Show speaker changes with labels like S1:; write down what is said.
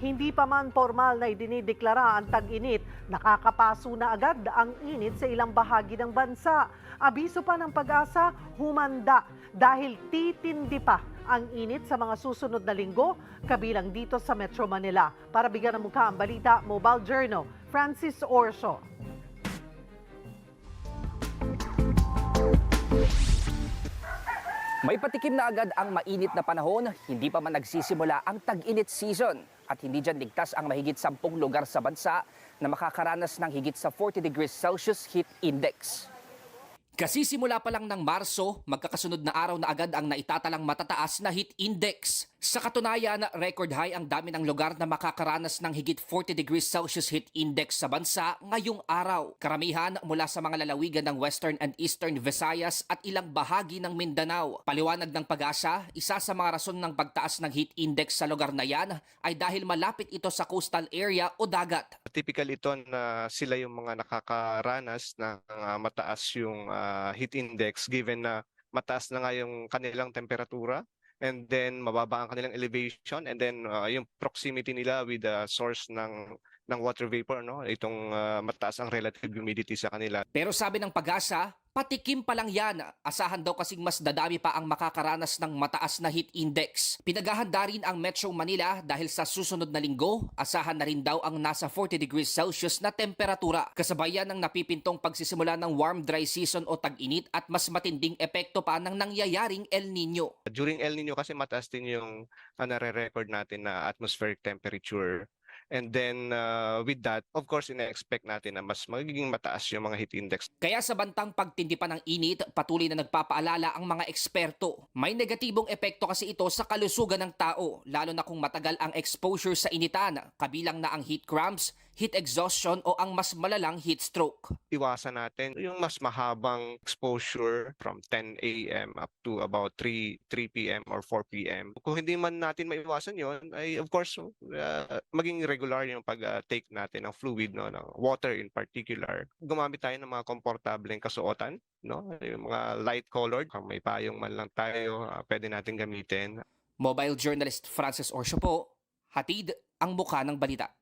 S1: Hindi pa man formal na idinideklara ang tag-init, nakakapaso na agad ang init sa ilang bahagi ng bansa. Abiso pa ng pag-asa, humanda dahil titindi pa ang init sa mga susunod na linggo, kabilang dito sa Metro Manila. Para bigyan ng mukha ang balita, Mobile Journal, Francis Orso.
S2: May patikim na agad ang mainit na panahon, hindi pa man nagsisimula ang tag-init season. At hindi dyan ligtas ang mahigit 10 lugar sa bansa na makakaranas ng higit sa 40 degrees Celsius heat index. Kasi simula pa lang ng Marso, magkakasunod na araw na agad ang naitatalang matataas na heat index. Sa katunayan, record high ang dami ng lugar na makakaranas ng higit 40 degrees Celsius heat index sa bansa ngayong araw. Karamihan mula sa mga lalawigan ng Western and Eastern Visayas at ilang bahagi ng Mindanao. Paliwanag ng pag-asa, isa sa mga rason ng pagtaas ng heat index sa lugar na yan ay dahil malapit ito sa coastal area o dagat.
S3: typical ito na sila yung mga nakakaranas ng ah, mataas yung ah, heat index given na mataas na nga yung kanilang temperatura and then mababa ang kanilang elevation and then ah, yung proximity nila with the source ng ng water vapor no itong ah, mataas ang relative humidity sa kanila
S2: Pero sabi ng pag-asa, patikim pa lang yan. Asahan daw kasing mas dadami pa ang makakaranas ng mataas na heat index. Pinaghahanda rin ang Metro Manila dahil sa susunod na linggo, asahan na rin daw ang nasa 40 degrees Celsius na temperatura. Kasabayan ng napipintong pagsisimula ng warm dry season o tag-init at mas matinding epekto pa ng nangyayaring El Nino.
S3: during El Nino kasi mataas din yung uh, nare-record natin na atmospheric temperature and then ah, with that of course ina-expect natin na mas magiging mataas yung mga heat index
S2: Kaya sa bantang pagtindi pa ng init, patuloy na nagpapaalala ang mga eksperto. May negatibong epekto kasi ito sa kalusugan ng tao, lalo na kung matagal ang exposure sa initan, kabilang na ang heat cramps, heat exhaustion o ang mas malalang heat stroke.
S3: iwasan natin yung mas mahabang exposure from 10 a.m. up to about 3 3 p.m. or 4 p.m. Kung hindi man natin maiwasan yon ay of course uh, maging regular yung pag-take natin ng fluid no ng water in particular. Gumamit tayo ng mga komportableng kasuotan no yung mga light colored kung may payong man lang tayo uh, pwede natin gamitin
S2: Mobile journalist Francis Orsio po, hatid ang muka ng balita.